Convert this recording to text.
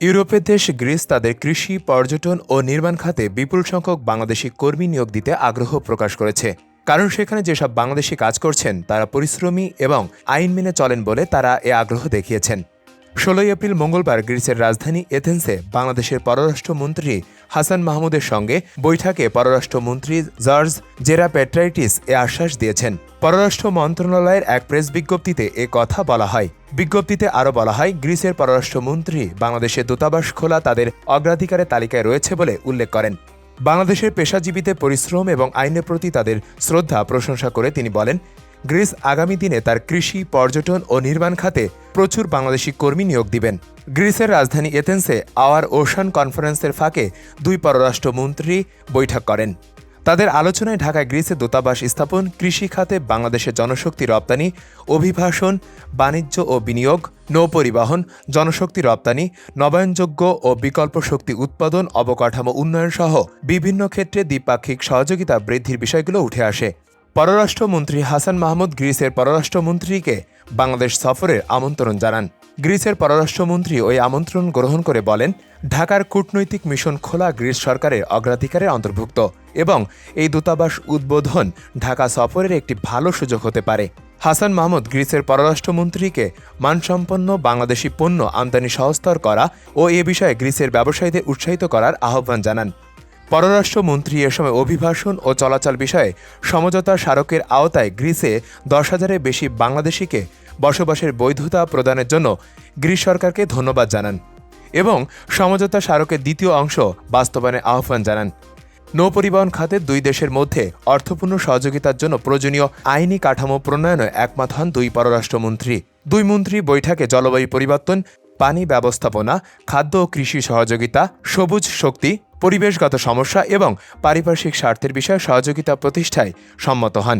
ইউরোপের দেশ গ্রিস তাদের কৃষি, পর্যটন ও নির্মাণ খাতে বিপুল সংখ্যক বাংলাদেশি কর্মী নিয়োগ দিতে আগ্রহ প্রকাশ করেছে। কারণ সেখানে যেসব বাংলাদেশি কাজ করছেন, তারা পরিশ্রমী এবং আইন মেনে চলেন বলে তারা এ আগ্রহ দেখিয়েছেন। ষোলোই এপ্রিল মঙ্গলবার গ্রিসের রাজধানী এথেন্সে বাংলাদেশের পররাষ্ট্রমন্ত্রী হাসান মাহমুদের সঙ্গে বৈঠকে পররাষ্ট্রমন্ত্রী জর্জ জেরা পেট্রাইটিস এ আশ্বাস দিয়েছেন। পররাষ্ট্র মন্ত্রণালয়ের এক প্রেস বিজ্ঞপ্তিতে এ কথা বলা হয়। বিজ্ঞপ্তিতে আরও বলা হয়, গ্রিসের পররাষ্ট্রমন্ত্রী বাংলাদেশের দূতাবাস খোলা তাদের অগ্রাধিকারের তালিকায় রয়েছে বলে উল্লেখ করেন। বাংলাদেশের পেশাজীবীদের পরিশ্রম এবং আইনের প্রতি তাদের শ্রদ্ধা প্রশংসা করে তিনি বলেন গ্রিস আগামী দিনে তার কৃষি, পর্যটন ও নির্মাণ খাতে প্রচুর বাংলাদেশি কর্মী নিয়োগ দিবেন। গ্রিসের রাজধানী এথেন্সে আওয়ার ওশান কনফারেন্সের ফাঁকে দুই পররাষ্ট্রমন্ত্রী বৈঠক করেন। তাদের আলোচনায় ঢাকায় গ্রিসের দূতাবাস স্থাপন, কৃষি খাতে বাংলাদেশের জনশক্তি রপ্তানি, অভিবাসন, বাণিজ্য ও বিনিয়োগ, নৌপরিবহন, জনশক্তি রপ্তানি, নবায়নযোগ্য ও বিকল্প শক্তি উৎপাদন, অবকাঠামো উন্নয়ন সহ বিভিন্ন ক্ষেত্রে দ্বিপাক্ষিক সহযোগিতা বৃদ্ধির বিষয়গুলো উঠে আসে। পররাষ্ট্রমন্ত্রী হাসান মাহমুদ গ্রিসের পররাষ্ট্রমন্ত্রীকে বাংলাদেশ সফরের আমন্ত্রণ জানান। গ্রিসের পররাষ্ট্রমন্ত্রী ওই আমন্ত্রণ গ্রহণ করে বলেন, ঢাকার কূটনৈতিক মিশন খোলা গ্রিস সরকারের অগ্রাধিকারের অন্তর্ভুক্ত এবং এই দূতাবাস উদ্বোধন ঢাকা সফরের একটি ভালো সুযোগ হতে পারে। হাসান মাহমুদ গ্রিসের পররাষ্ট্রমন্ত্রীকে মানসম্পন্ন বাংলাদেশি পণ্য আমদানি সহস্তর করা ও এ বিষয়ে গ্রিসের ব্যবসায়ীদের উৎসাহিত করার আহ্বান জানান। পররাষ্ট্রমন্ত্রী এ সময় অভিভাষণ ও চলাচল বিষয়ে সমঝোতা স্মারকের আওতায় গ্রিসে দশ হাজারের বেশি বাংলাদেশিকে বসবাসের বৈধতা প্রদানের জন্য গ্রিস সরকারকে ধন্যবাদ জানান এবং সমঝোতা স্মারকের দ্বিতীয় অংশ বাস্তবায়নের আহ্বান জানান। নৌপরিবহন খাতে দুই দেশের মধ্যে অর্থপূর্ণ সহযোগিতার জন্য প্রয়োজনীয় আইনি কাঠামো প্রণয়নে একমত হন দুই পররাষ্ট্রমন্ত্রী। দুই মন্ত্রী বৈঠকে জলবায়ু পরিবর্তন, পানি ব্যবস্থাপনা, খাদ্য ও কৃষি সহযোগিতা, সবুজ শক্তি পরিবেশগত সমস্যা এবং পারিপার্শ্বিক স্বার্থের বিষয়ে সহযোগিতা প্রতিষ্ঠায় সম্মত হন।